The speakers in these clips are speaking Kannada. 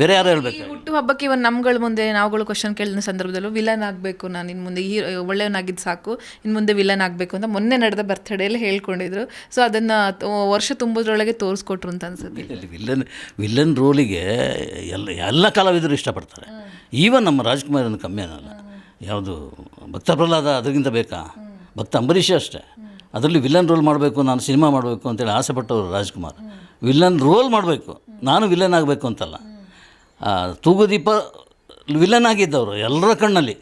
ಬೇರೆ ಯಾರು ಹೇಳ್ಬೇಕು? ಹುಟ್ಟು ಹಬ್ಬಕ್ಕೆ ಇವನ್ ನಮ್ಗಳ ಮುಂದೆ ನಾವುಗಳು ಕ್ವಶನ್ ಕೇಳಿದ ಸಂದರ್ಭದಲ್ಲೂ ವಿಲನ್ ಆಗಬೇಕು ನಾನು ಇನ್ನು ಮುಂದೆ ಹೀರೋ ಒಳ್ಳೆಯವನಾಗಿದ್ದು ಸಾಕು ಇನ್ನು ಮುಂದೆ ವಿಲನ್ ಆಗಬೇಕು ಅಂತ ಮೊನ್ನೆ ನಡೆದ ಬರ್ತ್ಡೇಲಿ ಹೇಳ್ಕೊಂಡಿದ್ರು. ಸೊ ಅದನ್ನ ವರ್ಷ ತುಂಬೋದ್ರೊಳಗೆ ತೋರಿಸ್ಕೊಟ್ರು ಅಂತ ಅನ್ಸುತ್ತೆ. ವಿಲನ್ ವಿಲ್ಲನ್ ವಿಲ್ಲನ್ ರೋಲಿಗೆ ಎಲ್ಲ ಎಲ್ಲ ಕಲಾವಿದರು ಇಷ್ಟಪಡ್ತಾರೆ. ಈವನ್ ನಮ್ಮ ರಾಜ್ಕುಮಾರನ ಕಮ್ಮಿ ಅನ್ನಲ್ಲ ಯಾವುದು ಭಕ್ತ ಪ್ರಹ್ಲಾದ ಅದಕ್ಕಿಂತ ಬೇಕಾ? ಭಕ್ತ ಅಂಬರೀಷ ಅಷ್ಟೇ. ಅದರಲ್ಲಿ ವಿಲನ್ ರೋಲ್ ಮಾಡಬೇಕು ನಾನು ಸಿನಿಮಾ ಮಾಡಬೇಕು ಅಂತೇಳಿ ಆಸೆ ಪಟ್ಟವರು ರಾಜ್ಕುಮಾರ್. ವಿಲ್ಲನ್ ರೋಲ್ ಮಾಡಬೇಕು. ನಾನು ವಿಲನ್ ಆಗಬೇಕು ಅಂತಲ್ಲ. ತೂಗುದೀಪ ವಿಲನ್ ಆಗಿದ್ದವರು ಎಲ್ಲರ ಕಣ್ಣಲ್ಲಿ.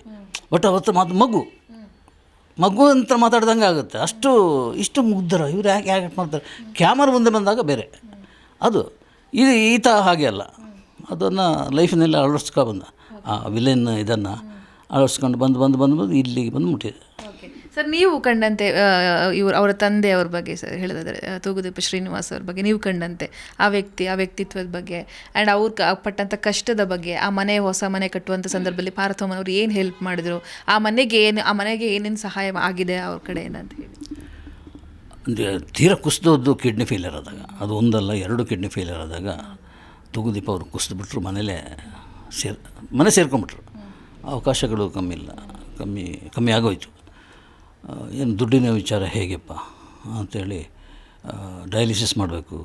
ಬಟ್ ಅವತ್ತು ಮಾತು ಮಗು. ಮಗು ಅಂತ ಮಾತಾಡ್ದಂಗೆ ಆಗುತ್ತೆ. ಅಷ್ಟು, ಇಷ್ಟು ಮುಗ್ಧರ. ಇವ್ರು ಯಾಕೆ ಯಾಕೆ ಮಾಡ್ತಾರೆ? ಕ್ಯಾಮರ ಮುಂದೆ ಬಂದಾಗ ಬೇರೆ. ಅದು, ಇದು ಈತ ಹಾಗೆ ಅಲ್ಲ. ಅದನ್ನು ಲೈಫಿನಲ್ಲಿ ಅಳವಡಿಸ್ಕೊ ಬಂದ. ಆ ವಿಲನ್ ಇದನ್ನು ಅಳವಡಿಸ್ಕೊಂಡು ಬಂದು ಬಂದು ಬಂದು ಬಂದು ಇಲ್ಲಿಗೆ ಬಂದು ಮುಟ್ಟಿದೆ. ಸರ್, ನೀವು ಕಂಡಂತೆ ಇವರು, ಅವರ ತಂದೆ ಅವ್ರ ಬಗ್ಗೆ ಸರ್ ಹೇಳಿದ್ರೆ ತೂಗುದೀಪ ಶ್ರೀನಿವಾಸ್ ಅವ್ರ ಬಗ್ಗೆ ನೀವು ಕಂಡಂತೆ, ಆ ವ್ಯಕ್ತಿ, ಆ ವ್ಯಕ್ತಿತ್ವದ ಬಗ್ಗೆ ಆ್ಯಂಡ್ ಅವ್ರು ಪಟ್ಟಂಥ ಕಷ್ಟದ ಬಗ್ಗೆ, ಆ ಮನೆ, ಹೊಸ ಮನೆ ಕಟ್ಟುವಂಥ ಸಂದರ್ಭದಲ್ಲಿ ಪಾರ್ಥಮ್ಮನ ಅವರು ಏನು ಹೆಲ್ಪ್ ಮಾಡಿದ್ರು, ಆ ಮನೆಗೆ ಏನು, ಆ ಮನೆಗೆ ಏನೇನು ಸಹಾಯ ಆಗಿದೆ ಅವ್ರ ಕಡೆ ಅಂತ ಹೇಳಿ? ತೀರಾ ಕುಸಿದೋದು ಕಿಡ್ನಿ ಫೇಲಿಯರ್ ಆದಾಗ, ಅದು ಒಂದಲ್ಲ, ಎರಡು ಕಿಡ್ನಿ ಫೇಲಿಯರ್ ಆದಾಗ ತೂಗುದೀಪ ಅವರು ಕುಸಿದ್ಬಿಟ್ರು, ಮನೇಲೇ ಸೇರ್, ಮನೆ ಸೇರ್ಕೊಂಬಿಟ್ರು ಅವಕಾಶಗಳು ಕಮ್ಮಿ ಇಲ್ಲ ಕಮ್ಮಿ ಕಮ್ಮಿ ಆಗೋಯ್ತು. ಏನು ದುಡ್ಡಿನ ವಿಚಾರ ಹೇಗೆಪ್ಪ ಅಂಥೇಳಿ ಡಯಾಲಿಸಿಸ್ ಮಾಡಬೇಕು.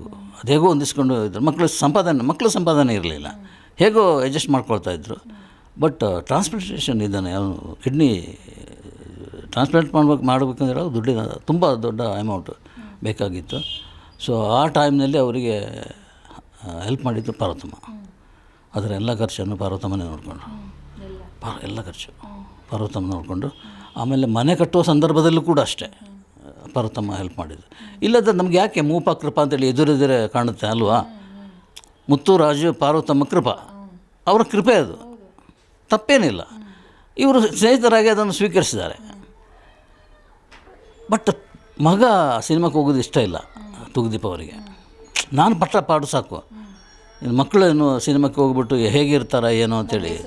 ಅದೇಗೋ ಹೊಂದಿಸ್ಕೊಂಡು ಇದ್ರು. ಮಕ್ಕಳು ಸಂಪಾದನೆ ಮಕ್ಕಳ ಸಂಪಾದನೆ ಇರಲಿಲ್ಲ. ಹೇಗೋ ಅಡ್ಜಸ್ಟ್ ಮಾಡ್ಕೊಳ್ತಾ ಇದ್ರು. ಬಟ್ ಟ್ರಾನ್ಸ್ಪ್ಲಾಂಟೇಷನ್ ಇದ್ದಾನೆ. ಅವನು ಕಿಡ್ನಿ ಟ್ರಾನ್ಸ್ಪ್ಲಾಂಟ್ ಮಾಡ್ಬೇಕು ಮಾಡಬೇಕಂದ್ರೆ ದುಡ್ಡಿನ ತುಂಬ ದೊಡ್ಡ ಅಮೌಂಟ್ ಬೇಕಾಗಿತ್ತು. ಸೊ ಆ ಟೈಮ್ನಲ್ಲಿ ಅವರಿಗೆ ಹೆಲ್ಪ್ ಮಾಡಿದ್ದು ಪಾರ್ವತಮ್ಮ ಅದರ ಎಲ್ಲ ಖರ್ಚನ್ನು ಪಾರ್ವತಮ್ಮನೇ ನೋಡಿಕೊಂಡು. ಪಾರ್ ಎಲ್ಲ ಖರ್ಚು ಪಾರ್ವತಮ್ಮ ನೋಡಿಕೊಂಡು. ಆಮೇಲೆ ಮನೆ ಕಟ್ಟುವ ಸಂದರ್ಭದಲ್ಲೂ ಕೂಡ ಅಷ್ಟೇ. ಪಾರ್ವತಮ್ಮ ಹೆಲ್ಪ್ ಮಾಡಿದ್ರು ಇಲ್ಲದ್ರೆ ನಮ್ಗೆ ಯಾಕೆ ಮೂಪ ಕೃಪ ಅಂತೇಳಿ ಎದುರೆದುರೆ ಕಾಣುತ್ತೆ ಅಲ್ವಾ? ಮುತ್ತು ರಾಜು ಪಾರ್ವತಮ್ಮ ಕೃಪಾ. ಅವರ ಕೃಪೆ ಅದು. ತಪ್ಪೇನಿಲ್ಲ. ಇವರು ಸ್ನೇಹಿತರಾಗಿ ಅದನ್ನು ಸ್ವೀಕರಿಸಿದ್ದಾರೆ. ಬಟ್ ಮಗ ಸಿನಿಮಾಕ್ಕೆ ಹೋಗೋದು ಇಷ್ಟ ಇಲ್ಲ ತುಗದೀಪ್ ಅವರಿಗೆ. ನಾನು ಪಟ್ಟ ಪಾಡು ಸಾಕು. ಇನ್ನು ಮಕ್ಕಳೇನು ಸಿನಿಮಾಕ್ಕೆ ಹೋಗ್ಬಿಟ್ಟು ಹೇಗಿರ್ತಾರ ಏನು ಅಂತೇಳಿ.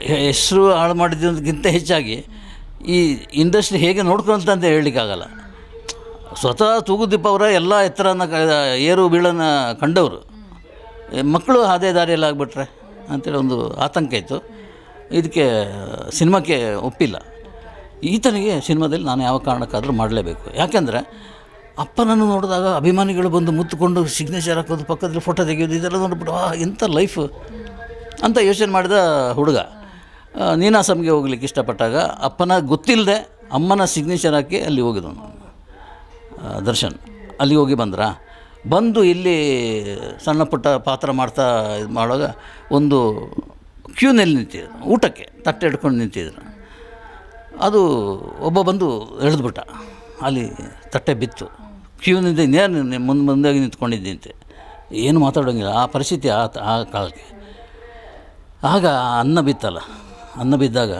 ಹೆಸರು ಹಾಳು ಮಾಡಿದ್ದಕ್ಕಿಂತ ಹೆಚ್ಚಾಗಿ ಈ ಇಂಡಸ್ಟ್ರಿ ಹೇಗೆ ನೋಡ್ಕೊಂತ ಹೇಳಲಿಕ್ಕಾಗಲ್ಲ. ಸ್ವತಃ ತೂಗುದೀಪ ಅವರ ಎಲ್ಲ ಎತ್ತರನ ಏರು ಬೀಳನ್ನ ಕಂಡವರು. ಮಕ್ಕಳು ಅದೇ ದಾರಿಯಲ್ಲಿ ಆಗಿಬಿಟ್ರೆ ಅಂತೇಳಿ ಒಂದು ಆತಂಕ ಇತ್ತು. ಇದಕ್ಕೆ, ಸಿನಿಮಾಕ್ಕೆ ಒಪ್ಪಿಲ್ಲ. ಈತನಿಗೆ ಸಿನಿಮಾದಲ್ಲಿ ನಾನು ಯಾವ ಕಾರಣಕ್ಕಾದರೂ ಮಾಡಲೇಬೇಕು. ಯಾಕೆಂದರೆ, ಅಪ್ಪನನ್ನು ನೋಡಿದಾಗ ಅಭಿಮಾನಿಗಳು ಬಂದು ಮುತ್ತುಕೊಂಡು ಸಿಗ್ನೇಚರ್ ಹಾಕೋದು, ಪಕ್ಕದಲ್ಲಿ ಫೋಟೋ ತೆಗೆಯೋದು, ಇದೆಲ್ಲ ನೋಡ್ಬಿಟ್ಟು ಆ ಎಂಥ ಲೈಫ್ ಅಂತ ಯೋಚನೆ ಮಾಡಿದ ಹುಡುಗ. ಆ, ನೀನಾಸಂಗೆ ಹೋಗ್ಲಿಕ್ಕೆ ಇಷ್ಟಪಟ್ಟಾಗ ಅಪ್ಪನ ಗೊತ್ತಿಲ್ಲದೆ ಅಮ್ಮನ ಸಿಗ್ನೇಚರ್ ಹಾಕಿ ಅಲ್ಲಿ ಹೋಗಿದ್ದು ದರ್ಶನ್ ಅಲ್ಲಿ ಹೋಗಿ ಬಂದ್ರ? ಬಂದು ಇಲ್ಲಿ ಸಣ್ಣ ಪುಟ್ಟ ಪಾತ್ರ ಮಾಡ್ತಾ ಇದು ಮಾಡುವಾಗ ಒಂದು ಕ್ಯೂನಲ್ಲಿ ನಿಂತಿದ್ರು ಊಟಕ್ಕೆ ತಟ್ಟೆ ಹಿಡ್ಕೊಂಡು ನಿಂತಿದ್ರು ಅದು ಒಬ್ಬ ಬಂದು ಎಳೆದ್ಬಿಟ್ಟ ಅಲ್ಲಿ ತಟ್ಟೆ ಬಿತ್ತು. ಕ್ಯೂನಿಂದ ಇನ್ನೇನು ಮುಂದೆ ಮುಂದಾಗಿ ನಿಂತ್ಕೊಂಡಿದ್ದಂತೆ. ಏನು ಮಾತಾಡೋಂಗಿಲ್ಲ ಆ ಪರಿಸ್ಥಿತಿ ಆ ಆ ಕಾಲಕ್ಕೆ. ಆಗ ಅನ್ನ ಬಿತ್ತಲ್ಲ. ಅನ್ನ ಬಿದ್ದಾಗ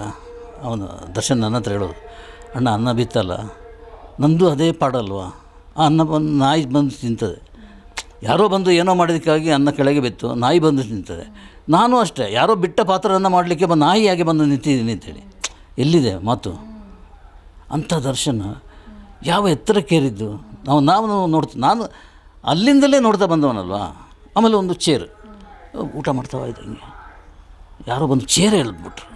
ಅವನು ದರ್ಶನ್ ನನ್ನ ಹತ್ರ ಹೇಳೋದು, ಅಣ್ಣ, ಅನ್ನ ಬಿತ್ತಲ್ಲ, ನಂದು ಅದೇ ಪಾಡಲ್ವಾ? ಆ ಅನ್ನ ಬಂದು, ನಾಯಿ ಬಂದು ತಿಂತದೆ. ಯಾರೋ ಬಂದು ಏನೋ ಮಾಡೋದಕ್ಕಾಗಿ ಅನ್ನ ಕೆಳಗೆ ಬಿತ್ತು, ನಾಯಿ ಬಂದು ತಿಂತದೆ. ನಾನು ಅಷ್ಟೇ, ಯಾರೋ ಬಿಟ್ಟ ಪಾತ್ರವನ್ನು ಮಾಡಲಿಕ್ಕೆ ಬಂದು ಹಾಗೆ ಬಂದು ನಿಂತಿದ್ದೀನಿ ಅಂತೇಳಿ. ಎಲ್ಲಿದೆ ಮಾತು? ಅಂಥ ದರ್ಶನ ಯಾವ ಎತ್ತರಕ್ಕೇರಿದ್ದು? ನಾವು ನಾವು ನೋಡ್ತ, ನಾನು ಅಲ್ಲಿಂದಲೇ ನೋಡ್ತಾ ಬಂದವನಲ್ವಾ? ಆಮೇಲೆ ಒಂದು ಚೇರ್ ಊಟ ಮಾಡ್ತಾ ಇದ್ದಂಗೆ. ಯಾರೋ ಬಂದು ಚೇರ್ ಎಳೆದ್ಬಿಟ್ರು